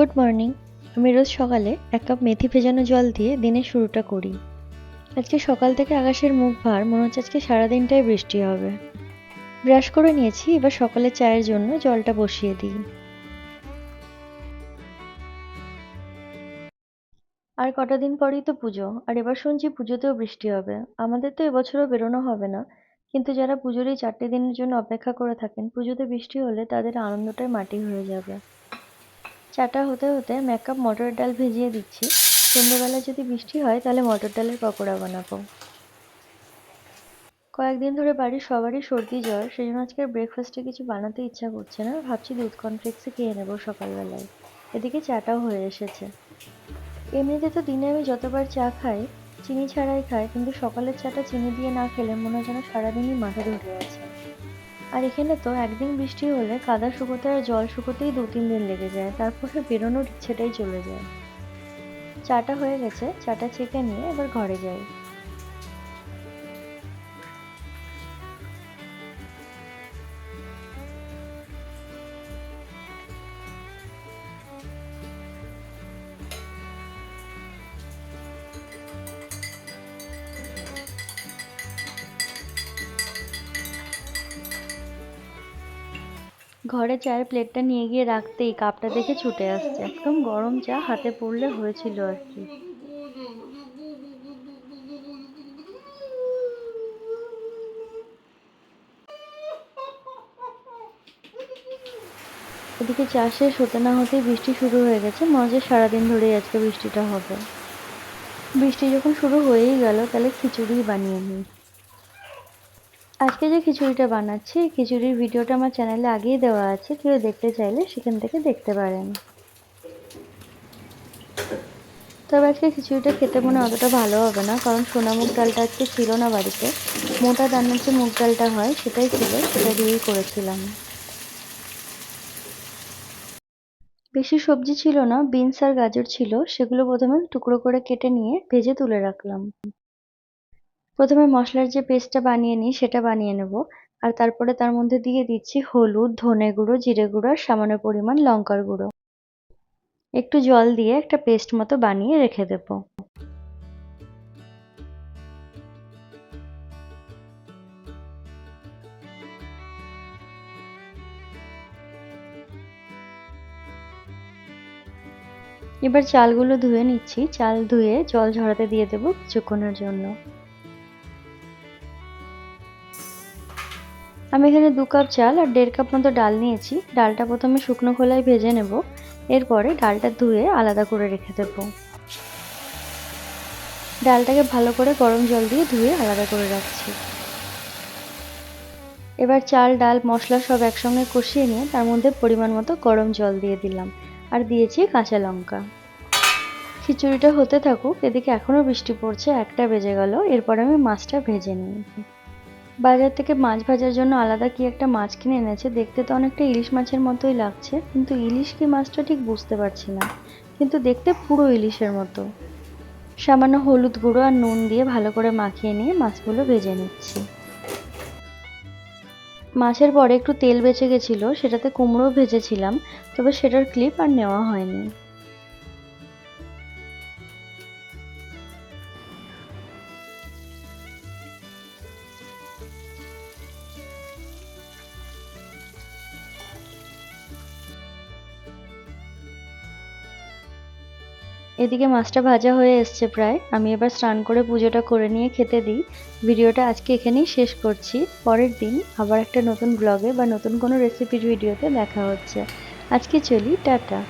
Good morning আমি রোজ সকালে এক কাপ মেথি ভেজানো জল দিয়ে দিনের শুরুটা করি। আজকে সকাল থেকে আকাশের মুখ ভার, মনে হচ্ছে আজকে সারাদিনটাই বৃষ্টি হবে। ব্রাশ করে নিয়েছি, এবার সকালে চায়ের জন্য জলটা বসিয়ে দিই। আর কটা দিন পরেই তো পুজো, আর এবার শুনছি পুজোতেও বৃষ্টি হবে। আমাদের তো এবছরও বেরোনো হবে না, কিন্তু যারা পুজোর এই চারটে দিনের জন্য অপেক্ষা করে থাকেন, পুজোতে বৃষ্টি হলে তাদের আনন্দটাই মাটি হয়ে যাবে। চাটা হতে হতে কাপ মটর ডাল ভিজিয়ে দিচ্ছি। সন্ধ্যেবেলা যদি বৃষ্টি হয়, তাহলে মটর ডালের পকোড়া বানাবো। কয়েকদিন ধরে বাড়ির সবারই সর্দি জ্বর সেই জন্য আজকে ব্রেকফাস্টে কিছু বানাতে ইচ্ছা করছে না। ভাবছি দুধ কর্নফ্লেক্সই খেয়ে নেব সকালবেলায়। এদিকে চাটাও হয়ে এসেছে। এমনিতে তো দিনে আমি যতবার চা খাই, চিনি ছাড়াই খাই, কিন্তু সকালের চাটা চিনি দিয়ে না খেলে মনে হয় যেন সারাদিনই মাথা ধরে আছে। আর এখানে তো একদিন বৃষ্টি হলে কাদা শুকোতে আর জল শুকোতেই দু, তিন দিন লেগে যায়। তারপরে বেরোনোর ইচ্ছেটাই চলে যায়। চাটা হয়ে গেছে, চাটা ছেঁকে নিয়ে এবার ঘরে যাই। ঘরে চায়ের প্লেটটা নিয়ে গিয়ে রাখতেই কাপটা দেখে ছুটে আসছে। একদম গরম চা হাতে পড়লে হয়েছিল আর কি। এদিকে চা শেষ হতে না হতেই বৃষ্টি শুরু হয়ে গেছে। হচ্ছে সারাদিন ধরেই আজকে বৃষ্টিটা হবে। বৃষ্টি যখন শুরু হয়েই গেল, তাহলে খিচুড়ি বানিয়ে নিই। আজকে যে খিচুড়িটা বানাচ্ছি খিচুড়ির ভিডিওটা আমার চ্যানেলে আগেই দেওয়া আছে। কেউ দেখতে চাইলে সেখান থেকে দেখতে পারেন। তবে আজকে খিচুড়িটা খেতে মনে অতটা ভালো হবে না, কারণ সোনা মুগ ডালটা আজকে ছিল না বাড়িতে। মোটা দানার যে মুগ ডালটা হয়, সেটাই ছিল, সেটা দিয়েই করেছিলাম। বেশি সবজি ছিল না, বিনস আর গাজর ছিল, সেগুলো প্রথমে টুকরো করে কেটে নিয়ে ভেজে তুলে রাখলাম। প্রথমে মশলার যে পেস্টটা বানিয়ে নিই, সেটা বানিয়ে নেব। আর তারপরে তার মধ্যে দিয়ে দিচ্ছি হলুদ, ধনে গুঁড়ো, জিরে গুঁড়ো আর সামান্য পরিমাণ লঙ্কার গুঁড়ো। একটু জল দিয়ে একটা পেস্ট মতো বানিয়ে রেখে দেবো। এবার চালগুলো ধুয়ে নিচ্ছি। চাল ধুয়ে জল ঝরাতে দিয়ে দেবো কিছুক্ষণের জন্য। আমি এখানে দু কাপ চাল আর দেড় কাপ মতো ডাল নিয়েছি। ডালটা প্রথমে শুকনো খোলায় ভেজে নেব। এরপরে ডালটা ধুয়ে আলাদা করে রেখে দেব। ডালটাকে ভালো করে গরম জল দিয়ে ধুয়ে আলাদা করে রাখছি। এবার চাল, ডাল, মশলা সব একসঙ্গে কষিয়ে নিয়ে তার মধ্যে পরিমাণ মতো গরম জল দিয়ে দিলাম। আর দিয়েছি কাঁচা লঙ্কা। খিচুড়িটা হতে থাকুক, এদিকে এখনও বৃষ্টি পড়ছে, একটা বেজে গেল। এরপর আমি মাছটা ভেজে নিই বাজার থেকে মাছ ভাজার জন্য আলাদা কি একটা মাছ কিনে এনেছে? দেখতে তো অনেকটা ইলিশ মাছের মতোই লাগছে, কিন্তু ইলিশ কি মাছটা ঠিক বুঝতে পারছি না। কিন্তু দেখতে পুরো ইলিশের মতো। সামান্য হলুদ গুঁড়ো আর নুন দিয়ে ভালো করে মাখিয়ে নিয়ে মাছগুলো ভেজে নিচ্ছি। মাছের পরে একটু তেল বেঁচে গেছিল, সেটাতে কুমড়ো ভেজেছিলাম, তবে সেটার ক্লিপ আর নেওয়া হয়নি। এদিকে মাছটা ভাজা হয়ে এসছে প্রায়। আমি এবার স্নান করে পুজোটা করে নিয়ে খেতে দিই। ভিডিওটা আজকে এখানেই শেষ করছি। পরের দিন আবার একটা নতুন ব্লগে বা নতুন কোনো রেসিপির ভিডিওতে দেখা হচ্ছে। আজকে চলি, টাটা।